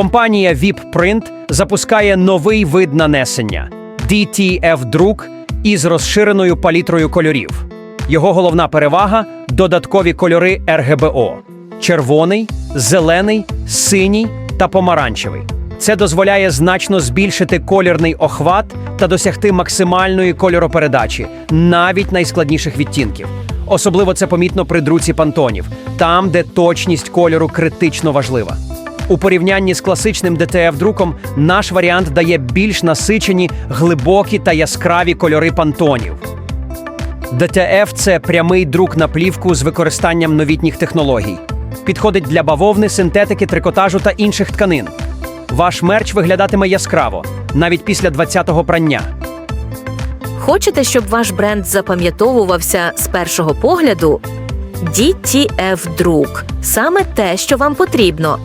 Компанія VIP Print запускає новий вид нанесення DTF друк із розширеною палітрою кольорів. Його головна перевага додаткові кольори RGBO: червоний, зелений, синій та помаранчевий. Це дозволяє значно збільшити колірний охват та досягти максимальної кольоропередачі, навіть найскладніших відтінків. Особливо це помітно при друці пантонів, там, де точність кольору критично важлива. У порівнянні з класичним DTF-друком наш варіант дає більш насичені, глибокі та яскраві кольори пантонів. DTF – це прямий друк на плівку з використанням новітніх технологій. Підходить для бавовни, синтетики, трикотажу та інших тканин. Ваш мерч виглядатиме яскраво, навіть після 20-го прання. Хочете, щоб ваш бренд запам'ятовувався з першого погляду? DTF друк саме те, що вам потрібно.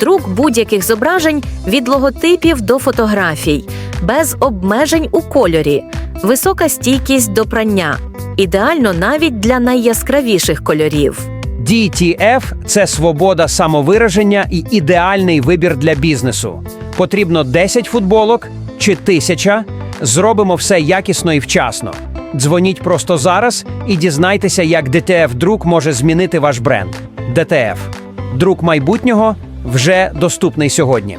Друк будь-яких зображень від логотипів до фотографій, без обмежень у кольорі, висока стійкість до прання, ідеально навіть для найяскравіших кольорів. DTF – це свобода самовираження і ідеальний вибір для бізнесу. Потрібно 10 футболок чи 1000. Зробимо все якісно і вчасно. Дзвоніть просто зараз і дізнайтеся, як DTF друк може змінити ваш бренд. DTF – друк майбутнього вже доступний сьогодні.